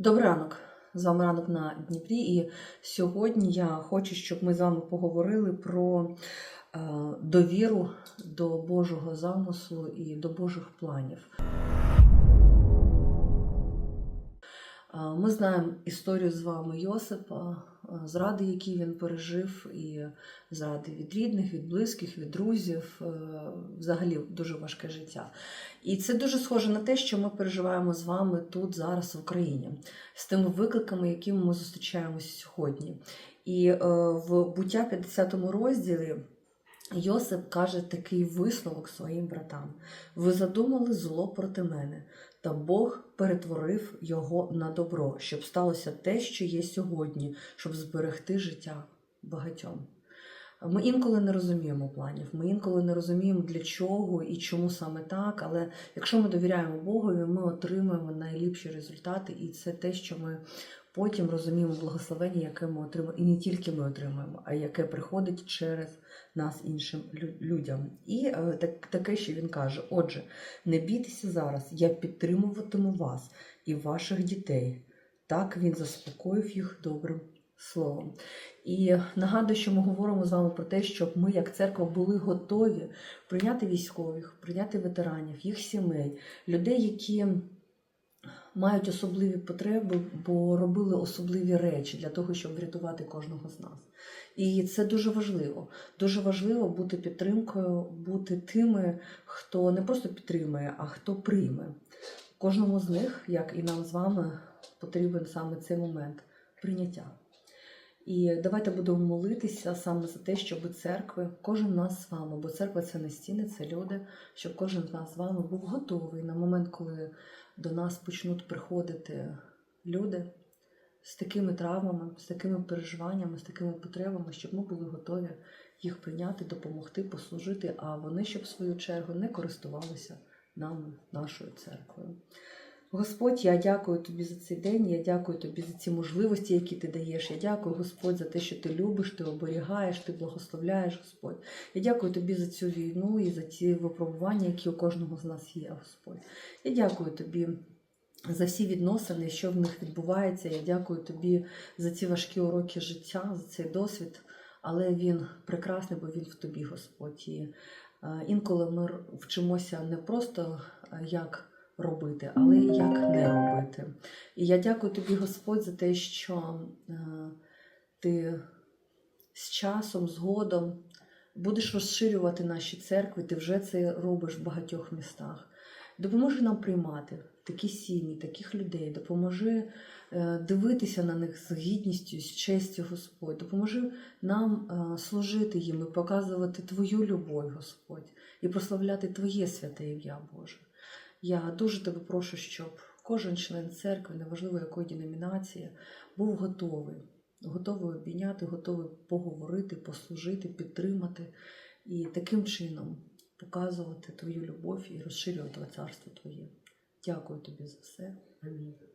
Добрий ранок. З вами ранок на Дніпрі. І сьогодні я хочу, щоб ми з вами поговорили про е, довіру до Божого замислу і до Божих планів. Ми знаємо історію з вами Йосипа, е, зради, які він пережив, і зради від рідних, від близьких, від друзів, е, взагалі дуже важке життя. І це дуже схоже на те, що ми переживаємо з вами тут зараз в Україні, з тими викликами, якими ми зустрічаємося сьогодні. І е, в буття 50 розділі. Йосип каже такий висновок своїм братам: ви задумали зло проти мене, та Бог перетворив його на добро, щоб сталося те, що є сьогодні, щоб зберегти життя багатьом. Ми інколи не розуміємо планів, ми інколи не розуміємо для чого і чому саме так. Але якщо ми довіряємо Богові, ми отримуємо найліпші результати, і це те, що ми потім розуміємо благословення, яке ми отримуємо, і не тільки ми отримуємо, а яке приходить через нас іншим людям. І е, так, таке, що він каже: Отже, не бійтеся зараз, я підтримуватиму вас і ваших дітей. Так він заспокоїв їх добрим словом. І нагадую, що ми говоримо з вами про те, щоб ми, як церква, були готові прийняти військових, прийняти ветеранів, їх сімей, людей, які мають особливі потреби, бо робили особливі речі для того, щоб врятувати кожного з нас. І це дуже важливо. Дуже важливо бути підтримкою, бути тими, хто не просто підтримує, а хто прийме. Кожному з них, як і нам з вами, потрібен саме цей момент прийняття. І давайте будемо молитися саме за те, щоб церкви, кожен нас з вами, бо церква це не стіни, це люди, щоб кожен з нас з вами був готовий на момент, коли до нас почнуть приходити люди з такими травмами, з такими переживаннями, з такими потребами, щоб ми були готові їх прийняти, допомогти, послужити, а вони, щоб в свою чергу не користувалися нами, нашою церквою. Господь, я дякую тобі за цей день. Я дякую тобі за ці можливості, які ти даєш. Я дякую, Господь, за те, що ти любиш, ти оберігаєш, ти благословляєш, Господь. Я дякую тобі за цю війну і за ті випробування, які у кожного з нас є, Господь. Я дякую тобі. За всі відносини, що в них відбувається, я дякую тобі за ці важкі уроки життя, за цей досвід. Але він прекрасний, бо він в тобі, Господь. І е, інколи ми вчимося не просто е, як робити, але як не робити. І я дякую тобі, Господь, за те, що е, ти з часом, згодом будеш розширювати наші церкви, ти вже це робиш в багатьох містах. Допоможи нам приймати такі сім'ї, таких людей, допоможи е, дивитися на них з гідністю, з честю, Господь. Допоможи нам е, служити їм і показувати Твою любов, Господь, і прославляти Твоє святе ім'я Боже. Я дуже тебе прошу, щоб кожен член церкви, неважливо якої деномінації, був готовий, готовий обійняти, готовий поговорити, послужити, підтримати і таким чином показувати твою любов і розширювати царство Твоє. Дякую тобі за все. Амінь.